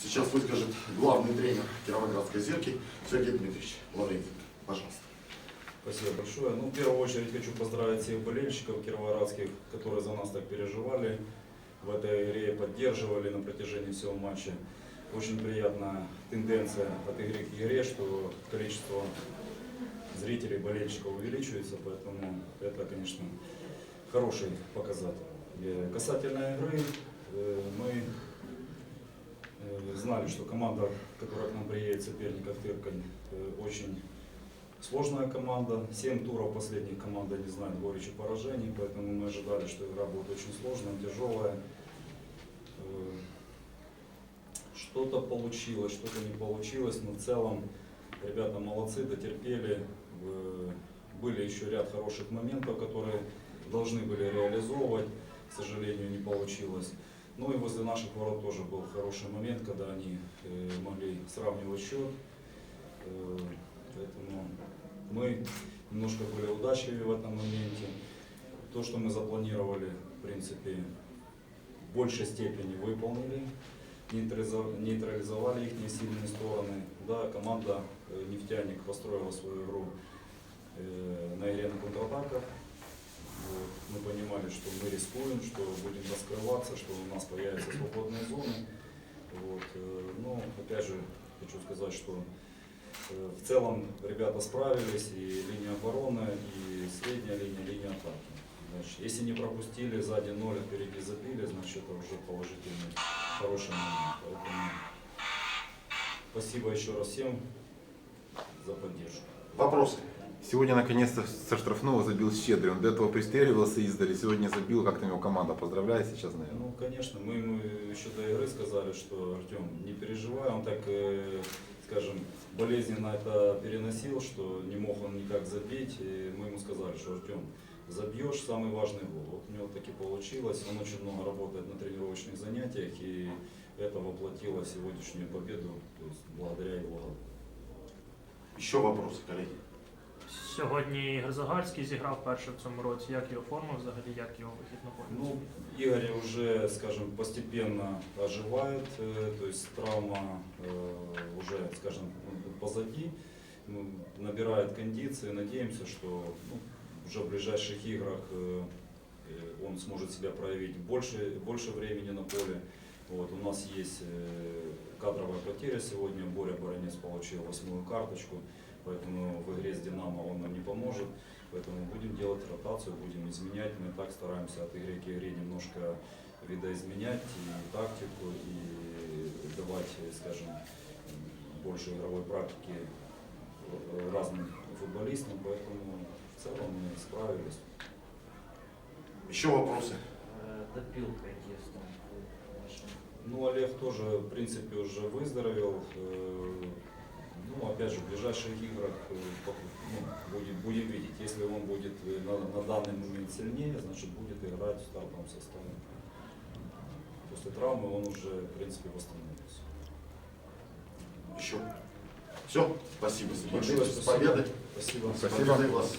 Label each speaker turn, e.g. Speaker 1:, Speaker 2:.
Speaker 1: Сейчас выскажет главный тренер Кировоградской зерки Сергей Дмитриевич Лаврентьев. Пожалуйста.
Speaker 2: Спасибо большое. Ну, в первую очередь хочу поздравить всех болельщиков кировоградских, которые за нас так переживали в этой игре, поддерживали на протяжении всего матча. Очень приятная тенденция от игры к игре, что количество зрителей, болельщиков увеличивается, поэтому это, конечно, хороший показатель. Э, Касательно игры, э, мы знали, что команда, которая к нам приедет, соперник Ахтыркань, э, очень сложная команда. Семь туров последних команда не знает горечи поражений, поэтому мы ожидали, что игра будет очень сложная, тяжелая. Э, Что-то получилось, что-то не получилось, но в целом ребята молодцы, дотерпели. Э, Были еще ряд хороших моментов, которые должны были реализовывать, к сожалению, не получилось. Ну и возле наших ворот тоже был хороший момент, когда они э, могли сравнивать счет. Э, Поэтому мы немножко были удачливее в этом моменте. То, что мы запланировали, в принципе, в большей степени выполнили, нейтрализо- нейтрализовали их сильные стороны. Да, команда э, «Нефтяник» построила свою игру на игре на контратаках. Понимали, что мы рискуем, что будем раскрываться, что у нас появятся свободные зоны. Вот. э, Но опять же хочу сказать, что э, в целом ребята справились, и линия обороны, и средняя линия, линия атаки. Значит, если не пропустили, сзади ноль, а впереди забили, значит это уже положительный, хороший момент. Поэтому спасибо еще раз всем за поддержку.
Speaker 1: Вопросы?
Speaker 3: Сегодня наконец-то со штрафного забил Щедрый. Он до этого пристреливался издали, сегодня забил. Как там его команда поздравляет сейчас, наверное.
Speaker 2: Ну, конечно, мы ему еще до игры сказали, что Артем, не переживай, он так, э, скажем, болезненно это переносил, что не мог он никак забить. И мы ему сказали, что Артем, забьешь самый важный гол. Вот у него таки получилось, он очень много работает на тренировочных занятиях, и это воплотило сегодняшнюю победу, то есть благодаря его голу.
Speaker 1: Еще вопросы, коллеги?
Speaker 4: Сьогодні Ігор Загарський зіграв перше в цьому році. Як його форма взагалі, як його вихід на поле?
Speaker 2: Ну, Игорь уже, скажем, постепенно оживает, э, то есть травма э, уже, скажем, позади, ну, набирает кондиции. Надеемся, что ну, уже в ближайших играх э, э, он сможет себя проявить больше, больше времени на поле. Вот, у нас есть э, кадровая потеря сегодня. Боря Баранец получил восьмую карточку, поэтому нам не поможет. Поэтому будем делать ротацию, будем изменять. Мы так стараемся от игры к игре немножко видоизменять и тактику, и давать, скажем, больше игровой практики разным футболистам. Поэтому в целом мы справились.
Speaker 1: Еще вопросы?
Speaker 5: Э, Допилка есть там.
Speaker 2: Ну, Олег тоже, в принципе, уже выздоровел. Опять же, в ближайших играх э, ну, будем, будем видеть. Если он будет э, на, на данный момент сильнее, значит, будет играть в стартовом составе. После травмы он уже, в принципе, восстановился.
Speaker 1: Еще? Все? Спасибо. Большое. С
Speaker 2: Спасибо.
Speaker 1: победой.
Speaker 2: Спасибо.
Speaker 1: С
Speaker 3: Спасибо.
Speaker 1: победой вас.